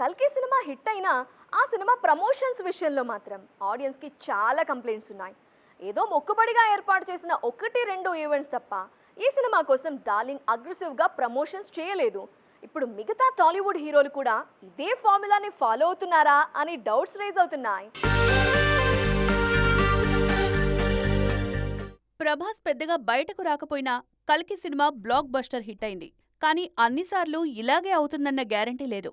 కల్కి cinema hit అయినా ఆ సినిమా ప్రమోషన్స్ విషయంలో మాత్రం ఆడియన్స్కి చాలా కంప్లైంట్స్ ఉన్నాయి. ఏదో మొక్కుబడిగా ఏర్పాటు చేసిన ఒకటి రెండు ఈవెంట్స్ తప్ప ఈ సినిమా కోసం డార్లింగ్ అగ్రెసివ్గా ప్రమోషన్స్ చేయలేదు. ఇప్పుడు మిగతా టాలీవుడ్ హీరోలు కూడా ఇదే ఫార్ములాని ఫాలో అవుతున్నారా అని డౌట్స్ రైజ్ అవుతున్నాయి. ప్రభాస్ పెద్దగా బయటకు రాకపోయినా కల్కి సినిమా బ్లాక్ బస్టర్ హిట్ అయింది. కానీ అన్నిసార్లు ఇలాగే అవుతుందన్న గ్యారంటీ లేదు.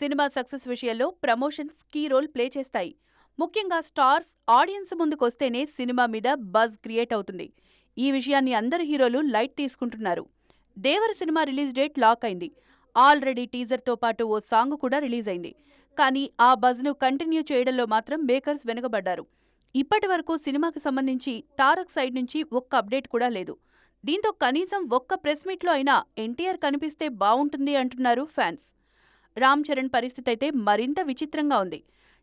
సినిమా సక్సెస్ విషయంలో ప్రమోషన్స్ కీ రోల్ ప్లే చేస్తాయి. ముఖ్యంగా స్టార్స్ ఆడియన్స్ ముందుకొస్తేనే సినిమా మీద బజ్ క్రియేట్ అవుతుంది. ఈ విషయాన్ని అందరు హీరోలు లైట్ తీసుకుంటున్నారు. Devara cinema release date lock అయింది. ఆల్రెడీ టీజర్తో పాటు ఓ సాంగ్ కూడా రిలీజ్ అయింది. కానీ ఆ బజ్ను కంటిన్యూ చేయడంలో మాత్రం మేకర్స్ వెనుకబడ్డారు. ఇప్పటి వరకు సినిమాకి సంబంధించి తారక్ సైడ్ నుంచి ఒక్క అప్డేట్ కూడా లేదు. దీంతో కనీసం ఒక్క ప్రెస్ మీట్లో అయినా ఎన్టీఆర్ కనిపిస్తే బావుంటుంది అంటున్నారు ఫ్యాన్స్. రామ్ చరణ్ పరిస్థితి అయితే మరింత విచిత్రంగా ఉంది.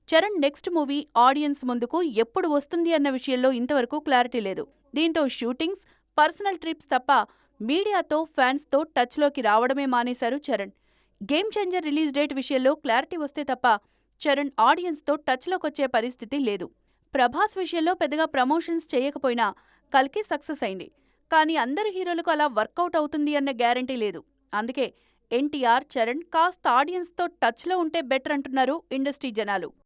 చరణ్ నెక్స్ట్ మూవీ ఆడియన్స్ ముందుకు ఎప్పుడు వస్తుంది అన్న విషయంలో ఇంతవరకు క్లారిటీ లేదు. దీంతో షూటింగ్స్ పర్సనల్ ట్రిప్స్ తప్ప మీడియాతో ఫ్యాన్స్తో టచ్లోకి రావడమే మానేశారు Charan. Game changer release date విషయంలో క్లారిటీ వస్తే తప్ప చరణ్ ఆడియన్స్తో టచ్లోకొచ్చే పరిస్థితి లేదు. ప్రభాస్ విషయంలో పెద్దగా ప్రమోషన్స్ చేయకపోయినా కల్కి సక్సెస్ అయింది. కానీ అందరు హీరోలకు అలా వర్కౌట్ అవుతుంది అన్న గ్యారంటీ లేదు. అందుకే ఎన్టీఆర్ చరణ్ కాస్త ఆడియన్స్తో టచ్లో ఉంటే బెటర్ అంటున్నారు ఇండస్ట్రీ జనాలు.